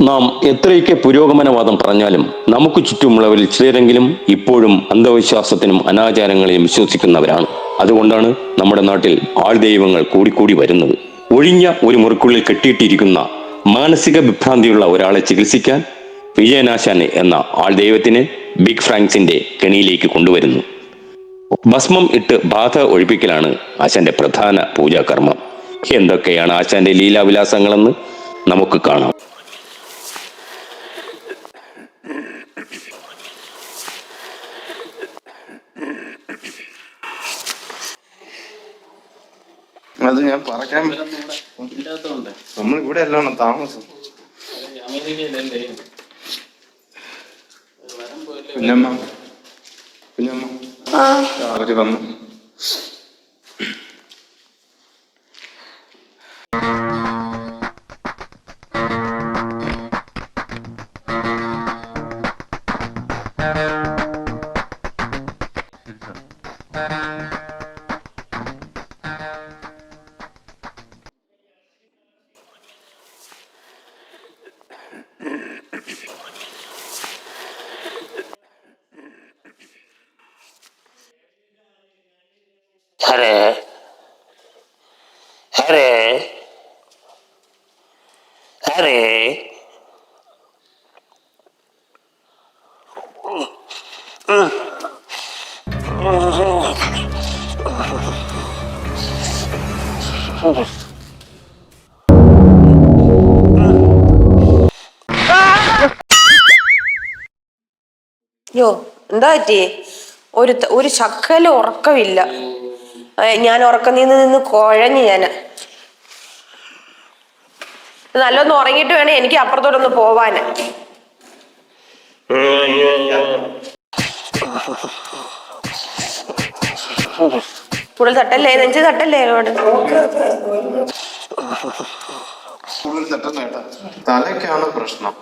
നാം എത്രയൊക്കെ പുരോഗമനവാദം പറഞ്ഞാലും നമുക്ക് ചുറ്റുമുള്ളവരിൽ ചിലരെങ്കിലും ഇപ്പോഴും അന്ധവിശ്വാസത്തിനും അനാചാരങ്ങളെയും വിശ്വസിക്കുന്നവരാണ്. അതുകൊണ്ടാണ് നമ്മുടെ നാട്ടിൽ ആൾ ദൈവങ്ങൾ കൂടിക്കൂടി വരുന്നത്. ഒഴിഞ്ഞ ഒരു മുറിക്കുള്ളിൽ കെട്ടിയിട്ടിരിക്കുന്ന മാനസിക വിഭ്രാന്തിയുള്ള ഒരാളെ ചികിത്സിക്കാൻ വിജയനാശാൻ എന്ന ആൾ ആൾദൈവത്തിനെ ബിഗ് ഫ്രാങ്ക്സിന്റെ കെണിയിലേക്ക് കൊണ്ടുവരുന്നു. ഭസ്മം ഇട്ട് ബാധ ഒഴിപ്പിക്കലാണ് ആശാന്റെ പ്രധാന പൂജാകർമ്മം. എന്തൊക്കെയാണ് ആശാന്റെ ലീലാവിലാസങ്ങളെന്ന് നമുക്ക് കാണാം. അത് ഞാൻ പറയാൻ ഇല്ലാത്തതുകൊണ്ട്. നമ്മൾ ഇവിടെ അല്ലാണ് താമസം? അമേരിക്കയിലല്ലേ വരം പോലെ കുഞ്ഞമ്മ കുഞ്ഞമ്മ. അവർ വന്നു. ഹരേ യോ എന്താ പറ്റിയേ? ഒരു ഒരു ശക്കല ഉറക്കമില്ല. ഞാൻ ഉറക്കം നിന്ന് നിന്ന് കുഴഞ്ഞു ഞാൻ. നല്ലൊന്ന് ഉറങ്ങിയിട്ട് വേണേ എനിക്ക് അപ്പുറത്തോട്ടൊന്ന് പോവാന് കൂടുതൽ തട്ടല്ലേ? നെഞ്ച് തട്ടല്ലേ കൂടുതൽ തട്ടുന്നേട്ടാ തലക്കാണ് തലയ്ക്കാണ് പ്രശ്നം.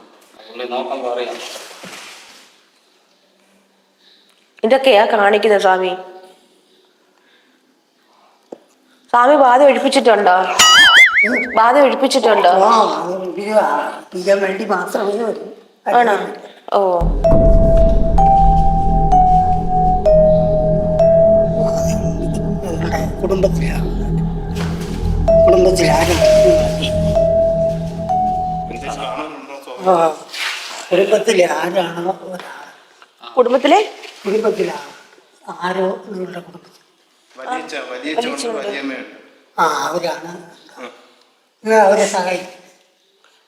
നോക്കാൻ പറയാം ഇതൊക്കെയാ കാണിക്കുന്നത് സ്വാമി? സ്വാമി ബാധ ഒഴിപ്പിച്ചിട്ടുണ്ടോ ബാധ ഒഴിപ്പിച്ചിട്ടുണ്ടോ വേണ്ടി മാത്രമേ ആണോ? ഓ. കുടുംബത്തിലാണ് കുടുംബത്തിൽ ആരാണോ കുടുംബത്തിലെ? കുടുംബത്തിൽ ആരോ നിങ്ങളുടെ കുടുംബത്തിൽ. ആ അവരാണ്. നിങ്ങൾ അവരെ സഹായിക്കും.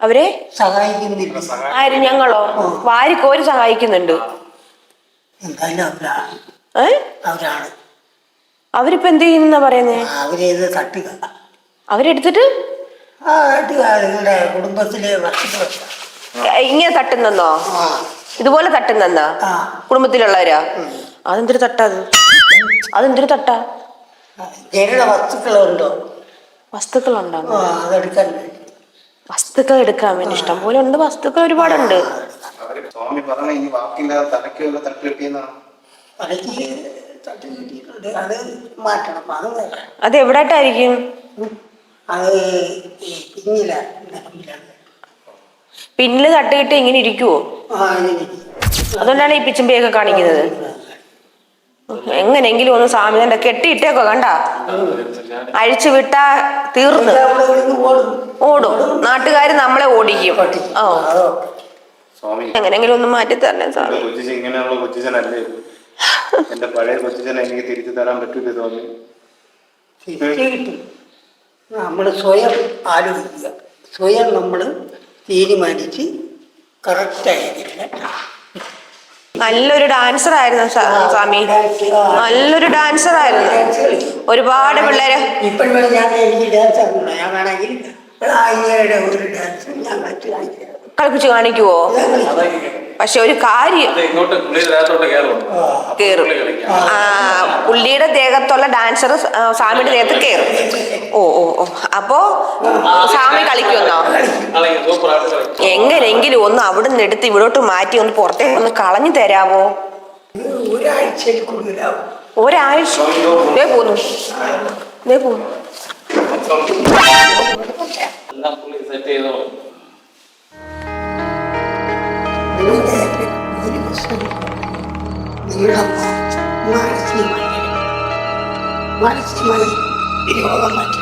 അവരെ? സഹായിക്കുന്നില്ല. ആര് ഞങ്ങളോ? വാരിക്കോര് സഹായിക്കുന്നുണ്ട്. എന്തായാലും അവരാണ് അവരാണ്. അവരിപ്പോ എന്ത് ചെയ്യുന്ന പറയുന്നേ? അവരേത് തട്ടുക. അവരെടുത്തിട്ട്? ആ തട്ടുക. നിങ്ങളുടെ കുടുംബത്തിലെ ഏ, ഇങ്ങനെ തട്ടുന്നോ ആ. ഇതുപോലെ തട്ടുന്നെന്നാ ആ. കുടുംബത്തിലുള്ളവരാ? അതെന്തൊരു തട്ടാ അത്? അതെന്തൊരു തട്ടാ? വസ്തുക്കളുണ്ടോ? വസ്തുക്കളുണ്ടോ? അതെടുക്കാൻ വസ്തുക്കൾ എടുക്കാൻ വേണ്ടി. ഇഷ്ടം പോലെ ഉണ്ട് വസ്തുക്കൾ ഒരുപാടുണ്ട്. സ്വാമി പറഞ്ഞ ഈ വാക്കില്ലാതെ അത് മാറ്റണം. അത് വേറെ അത് എവിടായിട്ടായിരിക്കും? അത് പിന്നില തട്ടുകിട്ട് ഇങ്ങനെ ഇരിക്കുവോ? അതുകൊണ്ടാണ് ഈ പിച്ചുമ്പിയൊക്കെ കാണിക്കുന്നത്. എങ്ങനെങ്കിലും ഒന്ന് സ്വാമിന്റെ കെട്ടിയിട്ടേക്കോ കണ്ട? അഴിച്ചു വിട്ട തീർന്നു. ഓടും. ഓടും നാട്ടുകാർ നമ്മളെ ഓടിക്കും. ഓ. എങ്ങനെങ്കിലും ഒന്ന് മാറ്റി തരണം കൊച്ചിച്ചൻ ഇങ്ങനെയുള്ള കൊച്ചിച്ചനല്ലേ? എന്റെ പഴയ കൊച്ചിച്ചനെ എനിക്ക് തിരിച്ചു തരാൻ പറ്റൂല സ്വാമി? സ്വയം ആലോചിക്കുക. സ്വയം നമ്മൾ തീരുമാനിച്ച് കറക്റ്റായിരിക്കില്ല നല്ലൊരു ഡാൻസർ ആയിരുന്നു സ്വാമി. നല്ലൊരു ഡാൻസർ ആയിരുന്നു. ഒരുപാട് പിള്ളേര്. ഇപ്പോഴും ഞാൻ എനിക്ക് ഞാൻ വേണമെങ്കിൽ ആ ഒരു ഡാൻസ് ഞാൻ കാണിക്കാം കളിപ്പിച്ച് കാണിക്കുവോ? പക്ഷെ ഒരു കാര്യം കേറും. ആ. പുള്ളിയുടെ ദേഹത്തുള്ള ഡാൻസർ സ്വാമിയുടെ ദേഹത്ത് കയറും ഓ ഓ ഓ. അപ്പോ സ്വാമി കളിക്കുമെന്നോ? എങ്ങനെങ്കിലും ഒന്ന് അവിടെ നിന്ന് എടുത്ത് ഇവിടോട്ട് മാറ്റി ഒന്ന് പുറത്തേക്ക് ഒന്ന് കളഞ്ഞു തരാവോ? ഒരാഴ്ച ഒരാഴ്ച പോന്നു. നിങ്ങളുടെ രോഗം മാറ്റി.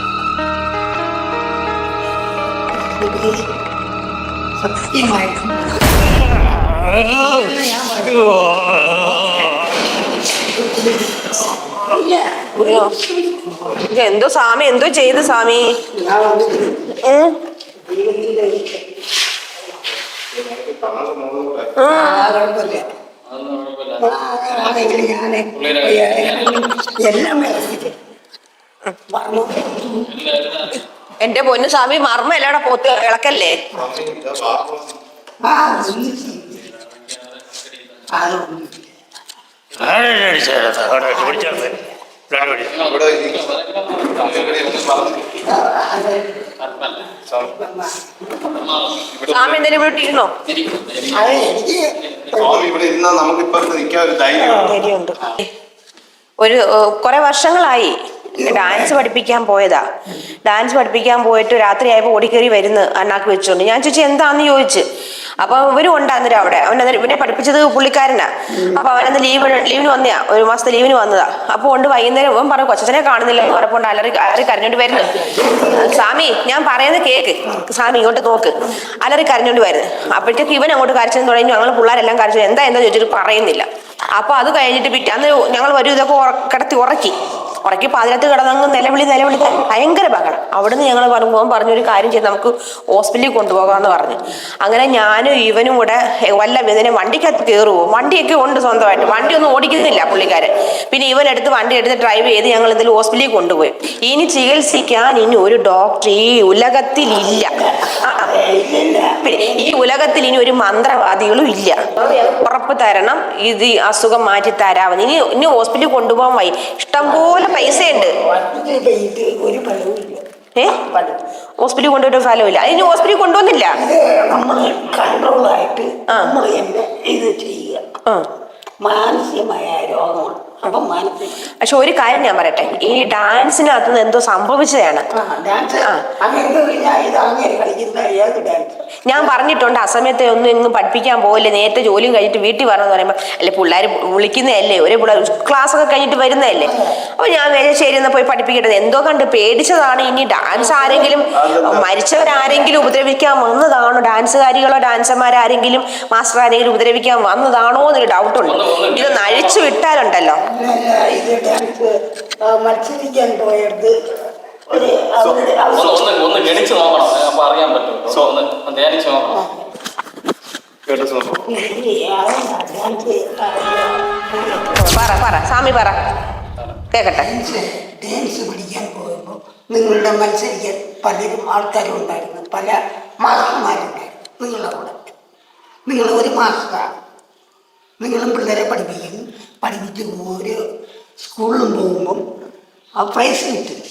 എന്തോ സ്വാമി എന്തോ ചെയ്ത് സ്വാമി? ആ. ഞാൻ എല്ലാം എന്റെ പൊന്നു സ്വാമി മർമ്മ എല്ലാടെ പോത്ത് ഇളക്കല്ലേ? സ്വാമി എന്തെങ്കിലും ഇവിടെ ഇരുന്നോ അത് എനിക്ക് ഇവിടെ ഒരു ഒരു കുറെ വർഷങ്ങളായി. ഡാൻസ് പഠിപ്പിക്കാൻ പോയതാ. ഡാൻസ് പഠിപ്പിക്കാൻ പോയിട്ട് രാത്രിയായപ്പോൾ ഓടിക്കേറി വരുന്നു അണ്ണാക്ക് വെച്ചോണ്ട്. ഞാൻ ചോദിച്ചു എന്താന്ന് ചോദിച്ചു? അപ്പൊ ഇവരും ഉണ്ടായിരുന്നു അവിടെ. അവൻ ഇവനെ പഠിപ്പിച്ചത് പുള്ളിക്കാരനാ. അപ്പൊ അവനന്ന് ലീവ് ലീവിന് വന്നയാ ഒരു മാസത്തെ ലീവിന് വന്നതാ. അപ്പൊ കൊണ്ട് വൈകുന്നേരം അവൻ പറഞ്ഞു കൊച്ചനെ കാണുന്നില്ല. എന്ന് അലറി അലറി കരഞ്ഞോണ്ട് വരുന്നു. സ്വാമി ഞാൻ പറയുന്നത് കേക്ക്. സ്വാമി ഇങ്ങോട്ട് നോക്ക്. അലറി കരഞ്ഞോണ്ട് വരുന്നു. അപ്പോഴത്തേക്ക് ഇവൻ അങ്ങോട്ട് കരച്ചെന്ന് തുടങ്ങി. ഞങ്ങൾ പിള്ളേരെല്ലാം കരച്ചു എന്താ എന്താ ചോദിച്ചിട്ട് പറയുന്നില്ല. അപ്പൊ അത് കഴിഞ്ഞിട്ട് പിറ്റേ അന്ന് ഞങ്ങൾ വരും ഇതൊക്കെ കിടത്തി ഉറക്കി. ഉറക്കി പാതിരത്ത് കിടന്നങ്ങ് നിലവിളി നിലവിളി. ഭയങ്കര ബഹളം. അവിടുന്ന് ഞങ്ങൾ പറഞ്ഞു പറഞ്ഞൊരു കാര്യം ചെയ്ത് നമുക്ക് ഹോസ്പിറ്റലിൽ കൊണ്ടുപോകാമെന്ന് പറഞ്ഞു. അങ്ങനെ ഞാനും ഇവനും കൂടെ വല്ല ഇതിനെ വണ്ടിക്കകത്ത് കയറുമോ വണ്ടിയൊക്കെ ഉണ്ട് സ്വന്തമായിട്ട്. വണ്ടി ഒന്നും ഓടിക്കുന്നില്ല പുള്ളിക്കാരൻ. പിന്നെ ഇവൻ എടുത്ത് വണ്ടി എടുത്ത് ഡ്രൈവ് ചെയ്ത് ഞങ്ങൾ ഇതിൽ ഹോസ്പിറ്റലിൽ കൊണ്ടുപോയി. ഇനി ചികിത്സിക്കാൻ ഇനി ഒരു ഡോക്ടർ ഈ ഉലകത്തിലില്ല. ഈ ഉലകത്തിൽ ഇനി ഒരു മന്ത്രവാദികളും ഇല്ല. ഉറപ്പ് തരണം ഇത് അസുഖം മാറ്റി തരാമെന്ന്. ഇനി ഇനി ഹോസ്പിറ്റലിൽ കൊണ്ടുപോകാൻ വൈ. ഇഷ്ടംപോലെ പൈസ ഉണ്ട് ഏ? ഹോസ്പിറ്റലിൽ കൊണ്ടുപോയിട്ട് ഫലമില്ല അതിന് ഹോസ്പിറ്റലിൽ കൊണ്ടുവന്നില്ല. ഇത് ചെയ്യുക. മാനസികമായ രോഗമാണ് പക്ഷെ ഒരു കാര്യം ഞാൻ പറയട്ടെ. ഈ ഡാൻസിനകത്ത് എന്തോ സംഭവിച്ചതാണ്. ഞാൻ പറഞ്ഞിട്ടുണ്ട് ആ സമയത്ത് ഒന്നും എങ്ങും പഠിപ്പിക്കാൻ പോകില്ല നേരത്തെ ജോലിയും കഴിഞ്ഞിട്ട് വീട്ടിൽ വരണമെന്ന് പറയുമ്പോൾ അല്ലെ പിള്ളേർ വിളിക്കുന്നതല്ലേ? ഒരേ പിള്ളേർ ക്ലാസ് ഒക്കെ കഴിഞ്ഞിട്ട് വരുന്നതല്ലേ? അപ്പൊ ഞാൻ ശരി എന്നാൽ പോയി പഠിപ്പിക്കട്ടെ. എന്തോ കണ്ട് പേടിച്ചതാണ്. ഇനി ഡാൻസ് ആരെങ്കിലും മരിച്ചവരാരെങ്കിലും ഉപദ്രവിക്കാൻ വന്നതാണോ? ഡാൻസുകാരികളോ ഡാൻസർമാരാരെങ്കിലും മാസ്റ്റർ ആരെങ്കിലും ഉപദ്രവിക്കാൻ വന്നതാണോ എന്നൊരു ഡൗട്ടുണ്ട് ഇത് നഴിച്ചു വിട്ടാലുണ്ടല്ലോ. അല്ല, ഇത് ഡാൻസ് ആ, മത്സരിക്കാൻ പോയത് ഒരു അവരുടെ ഒന്ന് ഒന്ന് ഒന്ന് ഗണിച്ച് നോക്കണം. അപ്പൊ അറിയാൻ പറ്റും. ഒന്ന് ഒന്ന് ധ്യാനിച്ച് നോക്കണം. കേട്ടോ സ്വാമി ഈ ആ ഡാൻസ് പറ പറ. സ്വാമി പറ. കേക്കട്ടെ. ഡാൻസ് പഠിക്കാൻ പോയപ്പോൾ നിങ്ങളുടെ മത്സരിക്കാൻ പലരും ആൾക്കാരും ഉണ്ടായിരുന്നു പല മാസ്റ്റർമാരുണ്ടായിരുന്നു നിങ്ങളുടെ കൂടെ. നിങ്ങൾ ഒരു മാസ്റ്ററാണ്. നിങ്ങളും പിള്ളേരെ പഠിപ്പിക്കുന്നു പഠിപ്പിച്ച് ഒരു സ്കൂളിലും പോകുമ്പം ആ പ്രൈസ് കിട്ടും.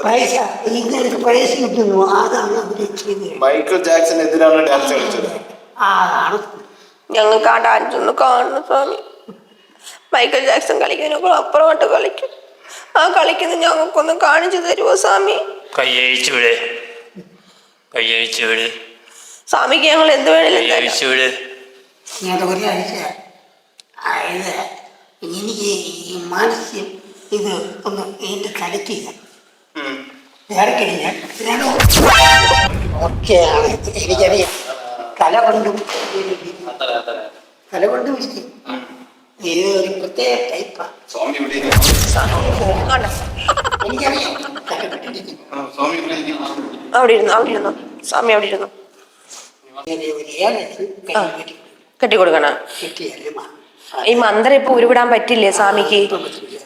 പ്രൈസ് പൈസ നിങ്ങൾക്ക് പ്രൈസ് കിട്ടുന്നു. അതാണ് അവർ ചെയ്തത് മൈക്കിൾ ജാക്സനെതിരാണ് ഡാൻസ് കളിച്ചത്? അതാണ്. ഞങ്ങൾക്ക് ആ ഡാൻസ് ഒന്ന് കാണണം സ്വാമി. മൈക്കൽ ജാക്സൺ കളിക്കാനൊക്കെ അപ്പുറമായിട്ട് കളിക്കും. ആ കളിക്കുന്നത് ഞങ്ങൾക്കൊന്ന് കാണിച്ചു തരുമോ സ്വാമി? കയ്യഴിച്ചു വിട്. കയ്യഴിച്ചു വിട്. സ്വാമിക്ക് ഞങ്ങൾ എന്ത് വേണേലും കയ്യഴിച്ചു വിട്. ഞാൻ ഒരാഴ്ച ആ, ഇത് എനിക്ക് ഈ മാനസികം ഇത് ഒന്ന് തലയ്ക്കില്ല ഇറക്കഴിഞ്ഞാൽ ഒക്കെയാണ് എനിക്കറിയാം. തല കൊണ്ടും തല കൊണ്ടും ഇരിക്കും. ഇത് ഒരു പ്രത്യേക ടൈപ്പാണ്? എനിക്കറിയാം. അവിടെ ഇരുന്നു അവിടെ ഇരുന്നു. സ്വാമി അവിടെ ഇരുന്നു. ഒരു ഏഴ് കെട്ടിക്കൊടുക്കണം. കെട്ടിയാലും ആ. ഈ മന്ത്രം ഇപ്പൊ ഉരുവിടാൻ പറ്റില്ലേ സ്വാമിക്ക്?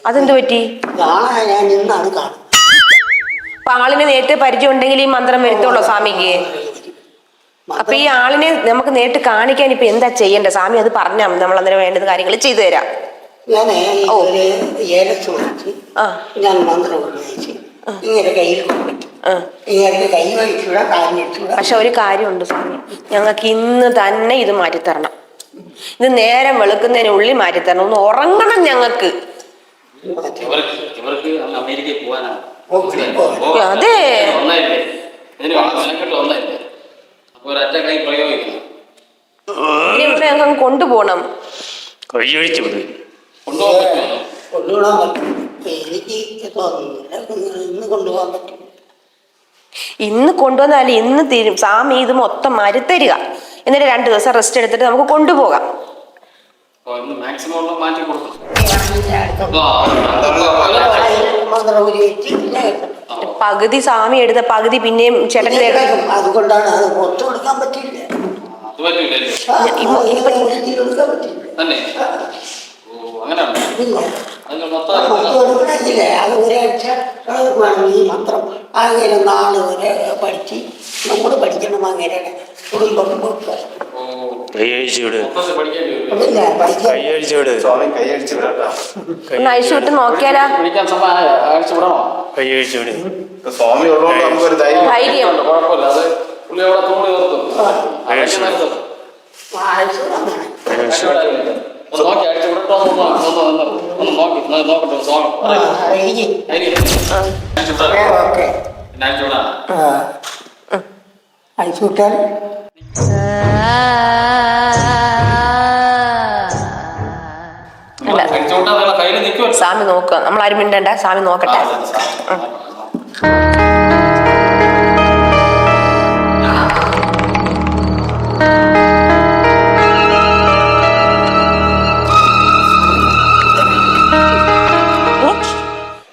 അതെന്ത് പറ്റി? കാണാൻ ഞാൻ നിന്നാണ് കാണുന്നത്. അപ്പൊ ആളിനെ നേരിട്ട് പരിചയം ഉണ്ടെങ്കിൽ ഈ മന്ത്രം വരുത്തുള്ളൂ സ്വാമിക്ക്. അപ്പൊ ഈ ആളിനെ നമുക്ക് നേരിട്ട് കാണിക്കാൻ ഇപ്പൊ എന്താ ചെയ്യണ്ടേ സ്വാമി അത് പറഞ്ഞാൽ നമ്മൾ അന്നേരം വേണ്ടുന്ന കാര്യങ്ങൾ ചെയ്തു തരാം. ഞാൻ മന്ത്രം ഉപയോഗിച്ച് ഇങ്ങനെ കയ്യിൽ പക്ഷെ ഒരു കാര്യമുണ്ട് സ്വാമി. ഞങ്ങൾക്ക് ഇന്ന് തന്നെ ഇത് മാറ്റിത്തരണം. ഇത് നേരം വെളുക്കുന്നതിന് ഉള്ളി മാറ്റി മാറ്റിത്തരണം ഒന്ന് ഉറങ്ങണം ഞങ്ങൾക്ക്. ഇവർക്ക് ഇവർക്ക് അമേരിക്കയിൽ പോകാനാണ്. ഓ, അതെ. കൊണ്ടുപോണം ഇവിടെ എവിടെയെങ്കിലും കൊണ്ടുപോകണം. കൊണ്ടുപോകാൻ പറ്റും. എനിക്ക് തോന്നുന്നില്ല ഇന്ന് കൊണ്ടുപോകാൻ പറ്റും. ഇന്ന് കൊണ്ടുവന്നാൽ ഇന്ന് തീരും. സ്വാമി ഇത് മൊത്തം മരുത്തരിക. എന്നിട്ട് രണ്ട് ദിവസം റെസ്റ്റ് എടുത്തിട്ട് നമുക്ക് കൊണ്ടുപോകാം. പകുതി സ്വാമി എടുത്ത പകുതി പിന്നെയും ചേട്ടന്റെ അതുകൊണ്ടാണ് അത് പുറത്തു കൊടുക്കാൻ പറ്റില്ല അത് ഒരാഴ്ച ഈ മന്ത്രം അങ്ങനെ നാൾ വരെ പഠിച്ച്. നമ്മൾ പഠിക്കണം അങ്ങനെ കുടുംബം. ഓ കൈയഴിച്ചു വിട് പിന്നെ പഠിക്കാൻ കൈയഴിച്ചു വിട് സ്വാമി ഒന്ന് അഴിച്ചു വിട്ട് നോക്കിയാലാ കൈയഴിച്ചു വിട്. സ്വാമി ഉള്ളതുകൊണ്ട് നമുക്കൊരു ധൈര്യം. ധൈര്യം. നോക്കി നോക്കട്ടെ വിടാം. ഓക്കെ. പിന്നെ അഴിച്ചു വിടാം അഴിച്ചു വിട്ടാൽ അല്ല. അഴിച്ചു വിട്ടാൽ നിങ്ങളെ കയ്യിൽ നിൽക്കുമല്ലോ. സ്വാമി നോക്കുക നമ്മൾ ആരും മിണ്ടണ്ട. സ്വാമി നോക്കട്ടെ.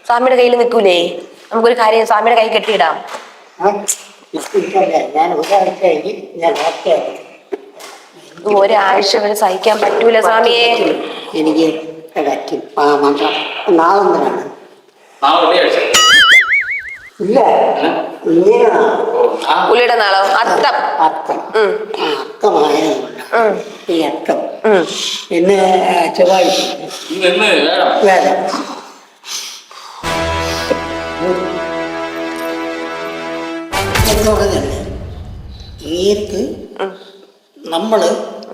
സ്വാമിയുടെ കയ്യിൽ നിൽക്കൂലേ? നമുക്കൊരു കാര്യം സ്വാമിയുടെ കൈ കെട്ടിയിടാം. ഇല്ല ഞാൻ ഒരാഴ്ച കഴിഞ്ഞ് ഞാൻ ഓക്കെ ഇത് ഒരാഴ്ച വരെ സഹിക്കാൻ പറ്റൂല സ്വാമിയെ. എനിക്ക് പറ്റും ആ മന്ത്രം നാളെന്തിനാണ് നാളെ ഇല്ല. അത്തം. അത്തം. അത്തമായതുകൊണ്ട്. ഈ അത്തം. പിന്നെ ഇന്ന് ചൊവ്വാഴ്ച വേണം. എന്നോട് തന്നെ ഈർക്ക് നമ്മൾ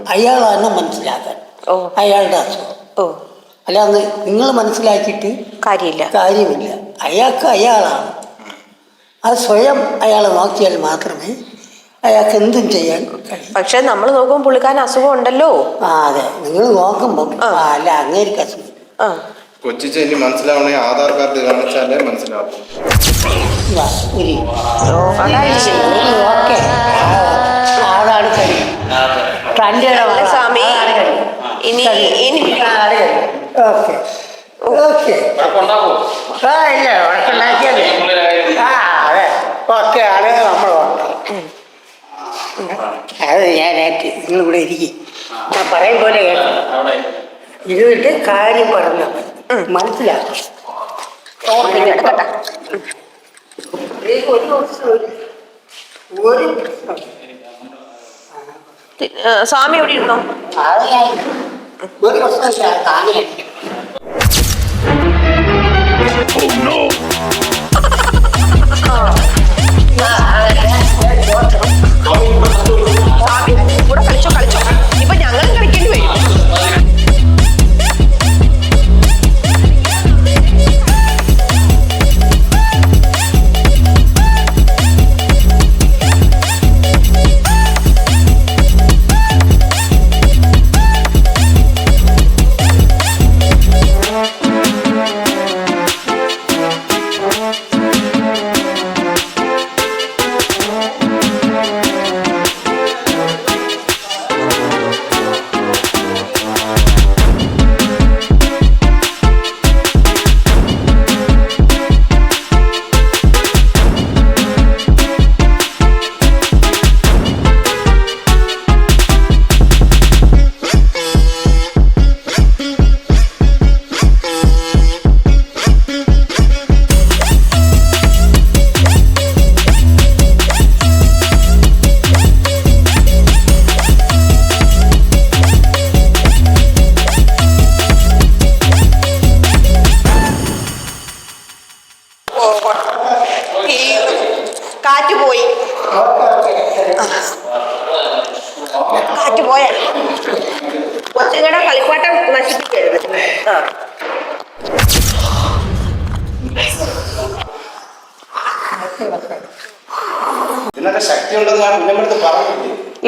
അയാളാണ് മനസ്സിലാക്കാൻ. അയാളുടെ അസുഖം. അല്ലാന്ന് നിങ്ങൾ മനസ്സിലാക്കിയിട്ട് കാര്യമില്ല. കാര്യമില്ല. അയാൾക്ക് അയാളാണ്. അത് സ്വയം അയാളെ നോക്കിയാൽ മാത്രമേ അയാൾക്ക് എന്തും ചെയ്യാൻ കഴിയും. പക്ഷെ നമ്മൾ നോക്കുമ്പോൾ പുള്ളിക്കാരൻ അസുഖം ഉണ്ടല്ലോ. ആ അതെ. നിങ്ങൾ നോക്കുമ്പോൾ അല്ല അങ്ങേരിക്ക് അസുഖം. കൊച്ചിച്ച് ഇനി മനസ്സിലാവണേ ആധാർ കാർഡ് കാണിച്ചാലേ മനസ്സിലാവും. സ്വാമി ഇനി ഇനി ഓക്കെ. ആ ഇല്ല ആ അതെ. ഓക്കെ ആണ് നമ്മൾ അത് ഇരിക്കും. ഞാൻ പറയും പോലെ കേട്ടോ. ഇരുന്നിട്ട് കാര്യം പറഞ്ഞാൽ മതി. മനസ്സിലാക്കും എടുക്കട്ടെ. ഒരു സ്വാമി എവിടെ ഇരുന്നോ? ഒരു പ്രശ്നമില്ല താനേ സ്വാമി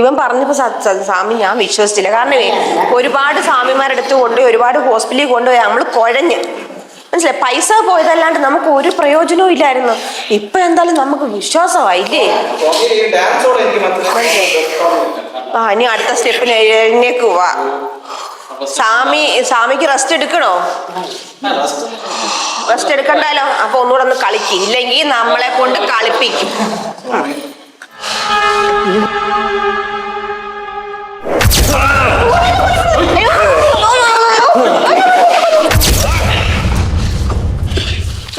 ഇവൻ പറഞ്ഞപ്പോ സ- സ- സ്വാമി ഞാൻ വിശ്വസിച്ചില്ല. കാരണം ഒരുപാട് സ്വാമിമാരെടുത്ത് കൊണ്ടുപോയി ഒരുപാട് ഹോസ്പിറ്റലിൽ കൊണ്ടുപോയി നമ്മൾ കുഴഞ്ഞ്. മനസ്സിലായി? പൈസ പോയതല്ലാണ്ട് നമുക്ക് ഒരു പ്രയോജനവും ഇല്ലായിരുന്നു. ഇപ്പൊ എന്തായാലും നമുക്ക് വിശ്വാസമായില്ലേ? ആ ഇനി അടുത്ത സ്റ്റെപ്പിന് എഴുന്നേക്ക് പോവാ സ്വാമി സ്വാമിക്ക് റെസ്റ്റ് എടുക്കണോ? റെസ്റ്റ് എടുക്കണ്ടല്ലോ? അപ്പൊ ഒന്നുകൂടെ ഒന്ന് കളിക്കും. ഇല്ലെങ്കിൽ നമ്മളെ കൊണ്ട് കളിപ്പിക്കും.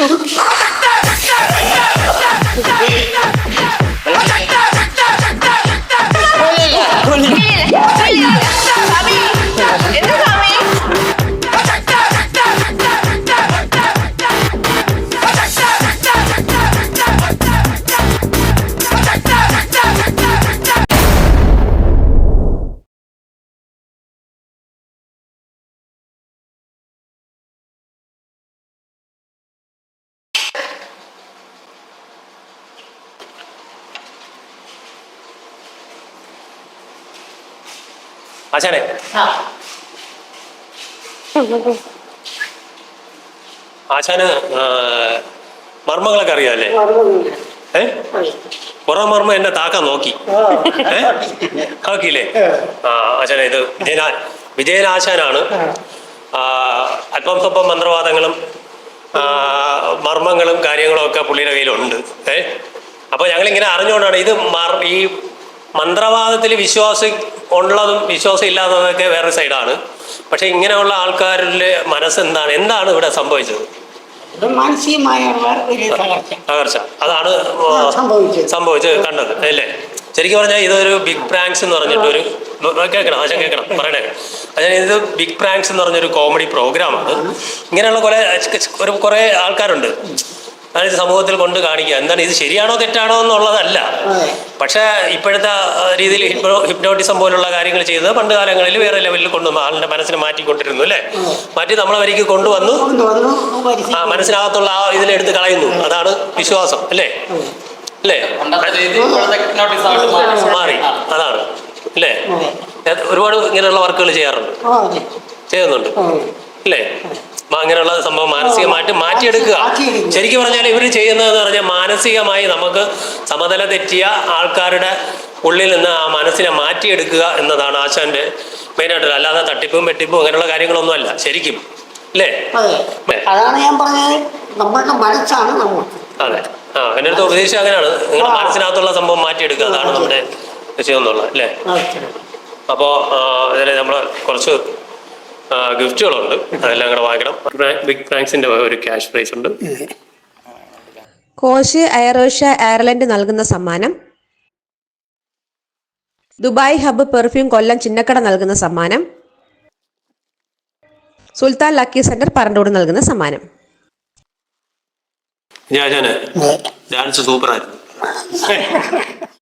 എന്താ ആശാനെ. ആശാന് മർമ്മങ്ങളൊക്കെ അറിയാല്ലേ? ഏ? പുറം മർമ്മം എന്നെ താക്കാൻ നോക്കി. ഏ? നോക്കിയില്ലേ ആ. ആശാന ഇത് വിജയനാ വിജയനാശാനാണ്. ആ, അല്പം സ്വല്പം മന്ത്രവാദങ്ങളും മർമ്മങ്ങളും കാര്യങ്ങളും ഒക്കെ പുള്ളിയുടെ കയ്യിലുണ്ട്. ഏ? അപ്പൊ ഞങ്ങളിങ്ങനെ അറിഞ്ഞുകൊണ്ടാണ് ഇത് മർ ഈ മന്ത്രവാദത്തിൽ വിശ്വാസം ഉള്ളതും വിശ്വാസം ഇല്ലാത്തതൊക്കെ വേറെ സൈഡാണ്. പക്ഷെ ഇങ്ങനെയുള്ള ആൾക്കാരുടെ മനസ്സെന്താണ്? എന്താണ് ഇവിടെ സംഭവിച്ചത്? ഒരു തകർച്ച. അതാണ് സംഭവിച്ചത്. കണ്ടത് അല്ലേ? ശരിക്കും പറഞ്ഞാൽ ഇതൊരു ബിഗ് പ്രാങ്ക്സ് എന്ന് പറഞ്ഞിട്ട് പറഞ്ഞിട്ടൊരു കേൾക്കണം ആശം കേൾക്കണം പറയണേ. അതായത് ഇത് ബിഗ് പ്രാങ്ക്സ് എന്ന് പറഞ്ഞൊരു കോമഡി പ്രോഗ്രാമാണ്. ഇങ്ങനെയുള്ള കുറെ ഒരു കുറെ ആൾക്കാരുണ്ട്. അതായത് സമൂഹത്തിൽ കൊണ്ട് കാണിക്കുക. എന്താണ് ഇത് ശരിയാണോ തെറ്റാണോ എന്നുള്ളതല്ല. പക്ഷേ ഇപ്പോഴത്തെ രീതിയിൽ ഹിപ്നോ ഹിപ്നോട്ടിസം പോലുള്ള കാര്യങ്ങൾ ചെയ്തത് പണ്ട് കാലങ്ങളിൽ വേറെ ലെവലിൽ കൊണ്ടു ആളിന്റെ മനസ്സിനെ മാറ്റിക്കൊണ്ടിരുന്നു അല്ലേ? മാറ്റി നമ്മളെ വരിക്ക് കൊണ്ടുവന്നു. ആ മനസ്സിനകത്തുള്ള ആ ഇതിലെടുത്ത് കളയുന്നു. അതാണ് വിശ്വാസം അല്ലേ? അല്ലേ? മാറി. അതാണ് അല്ലേ? ഒരുപാട് ഇങ്ങനെയുള്ള വർക്കുകൾ ചെയ്യാറുണ്ട്. ചെയ്യുന്നുണ്ട്. അല്ലേ? അങ്ങനെയുള്ള സംഭവം മാനസികമായിട്ട് മാറ്റിയെടുക്കുക. ശരിക്കും പറഞ്ഞാൽ ഇവർ ചെയ്യുന്നതെന്ന് പറഞ്ഞാൽ മാനസികമായി നമുക്ക് സമതല തെറ്റിയ ആൾക്കാരുടെ ഉള്ളിൽ നിന്ന് ആ മനസ്സിനെ മാറ്റിയെടുക്കുക എന്നതാണ് ആശാന്റെ മെയിനായിട്ട് അല്ലാതെ തട്ടിപ്പും വെട്ടിപ്പും അങ്ങനെയുള്ള കാര്യങ്ങളൊന്നും അല്ല ശരിക്കും. അല്ലേ? അതെ. അതാണ് ഞാൻ പറഞ്ഞത്. നമ്മളുടെ മനസ്സാണ് നമ്മൾ അതെ. ആ എന്റെ അടുത്ത് ഉപദേശിച്ചത് അങ്ങനെയാണ്. നിങ്ങളുടെ മനസ്സിനകത്തുള്ള സംഭവം മാറ്റിയെടുക്കുക അതാണ് നമ്മുടെ വിഷയം എന്നുള്ളത് അല്ലേ? അപ്പോ അപ്പോൾ ഇതിൽ നമ്മൾ കുറച്ച് ഗിഫ്റ്റുകളുണ്ട് അതെല്ലാം കൂടെ വാങ്ങണം ബിഗ് പ്രാങ്ക്സിന്റെ ഒരു ക്യാഷ് പ്രൈസ് ഉണ്ട്. കോശ് എയറോഷ്യ എയർലൻഡ് നൽകുന്ന സമ്മാനം. Dubai hub perfume Kollam Chinnakkada നൽകുന്ന സമ്മാനം. സുൽത്താൻ ലക്കി സെന്റർ പറണ്ടോട് നൽകുന്ന സമ്മാനം. ഞാൻ ഡാൻസ് സൂപ്പർ ആയിരുന്നു.